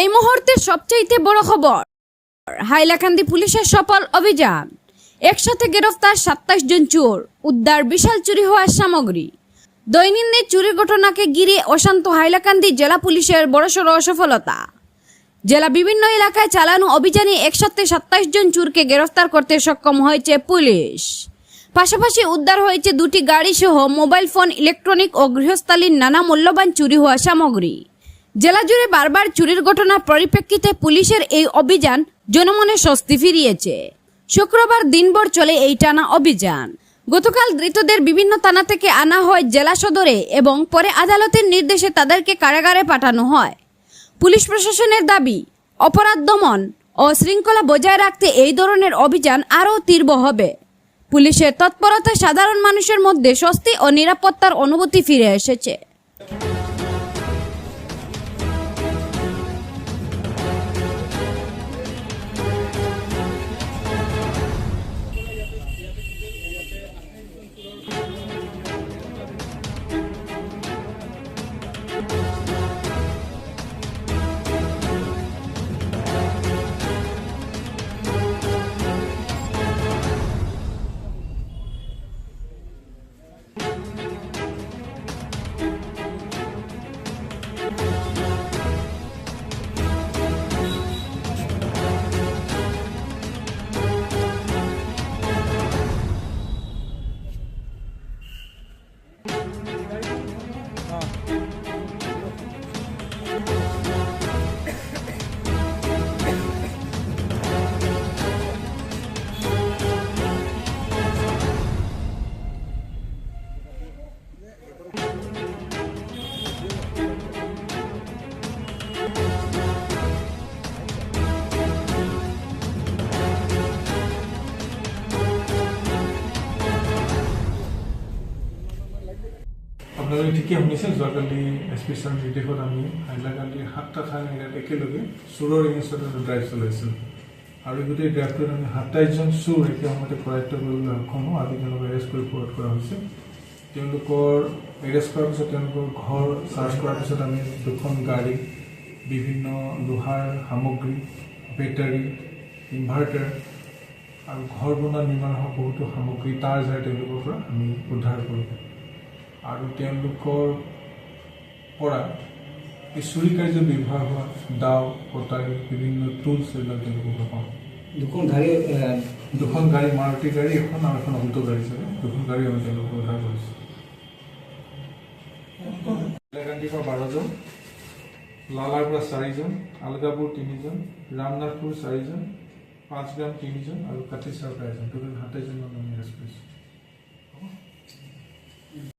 এই মুহূর্তের সবচাইতে বড় খবর, হাইলাকান্দি পুলিশের সফল অভিযান। একসাথে গ্রেফতার সাতাশ জন চোর, উদ্ধার বিশাল চুরি হওয়ার সামগ্রী। দৈনন্দিন চুরির ঘটনাকে ঘিরে অশান্ত হাইলাকান্দি জেলা পুলিশের বড়সড় অসফলতা। জেলা বিভিন্ন এলাকায় চালানো অভিযানে একসাথে সাতাশ জন চোরকে গ্রেফতার করতে সক্ষম হয়েছে পুলিশ। পাশাপাশি উদ্ধার হয়েছে দুটি গাড়ি সহ মোবাইল ফোন, ইলেকট্রনিক ও গৃহস্থালীর নানা মূল্যবান চুরি হওয়া সামগ্রী। জেলা জুড়ে বারবার চুরির ঘটনার পরিপ্রেক্ষিতে পুলিশের এই অভিযান জনমনে স্বস্তি ফিরিয়েছে। শুক্রবার দিনভর চলে এই টানা অভিযান। গতকাল ধৃতদের বিভিন্ন থানা থেকে আনা হয় জেলা সদরে এবং পরে আদালতের নির্দেশে তাদেরকে কারাগারে পাঠানো হয়। পুলিশ প্রশাসনের দাবি, অপরাধ দমন ও শৃঙ্খলা বজায় রাখতে এই ধরনের অভিযান আরও তীব্র হবে। পুলিশের তৎপরতায় সাধারণ মানুষের মধ্যে স্বস্তি ও নিরাপত্তার অনুভূতি ফিরে এসেছে। আপোনালোকে ঠিকেই শুনিছে যোৱাকালি এছ পি ছাৰ নিৰ্দেশত আমি হাইলাকান্দি সাতটা ঠাই ইয়াত একেলগে চোৰৰ এটা ড্ৰাইভ চলাইছিলোঁ। আৰু গোটেই ড্ৰাইভটোত আমি সাতাইছজন চোৰ একে সময়তে কৰায়ত্ব কৰিবলৈ সক্ষম হওঁ। আজি তেওঁলোকক এৰেষ্ট কৰি ফৰৱাৰ্ড কৰা হৈছে। তেওঁলোকৰ এৰেষ্ট কৰাৰ পিছত তেওঁলোকৰ ঘৰ চাৰ্চ কৰাৰ পিছত আমি দুখন গাড়ী বিভিন্ন লোহাৰ সামগ্ৰী বেটাৰী ইনভাৰ্টাৰ আৰু ঘৰ বনোৱা নিৰ্মাণ হোৱা বহুতো সামগ্ৰী তাৰ যায় তেওঁলোকৰ পৰা আমি উদ্ধাৰ কৰোঁ। আৰু তেওঁলোকৰ পৰা এই চুৰি কাৰ্য ব্যৱহাৰ হোৱা দাও কটাৰী বিভিন্ন টুলছ এইবিলাক তেওঁলোকৰ পৰা পাওঁ। দুখন গাড়ী দুখন গাড়ী মাৰুতি গাড়ী এখন আৰু এখন অল্টো গাড়ী চাগে। দুখন গাড়ী আমি তেওঁলোকৰ উদ্ধাৰ কৰিছোঁ। হাইলাকান্দিৰ পৰা বাৰজন লালাৰ পৰা চাৰিজন আলগাপুৰ তিনিজন ৰামনাথপুৰ চাৰিজন পাঁচগ্ৰাম তিনিজন আৰু কাটিচাৰ পৰা এজন টোটেল সাতাইছজন মানুহ আমি এৰেষ্ট কৰিছোঁ।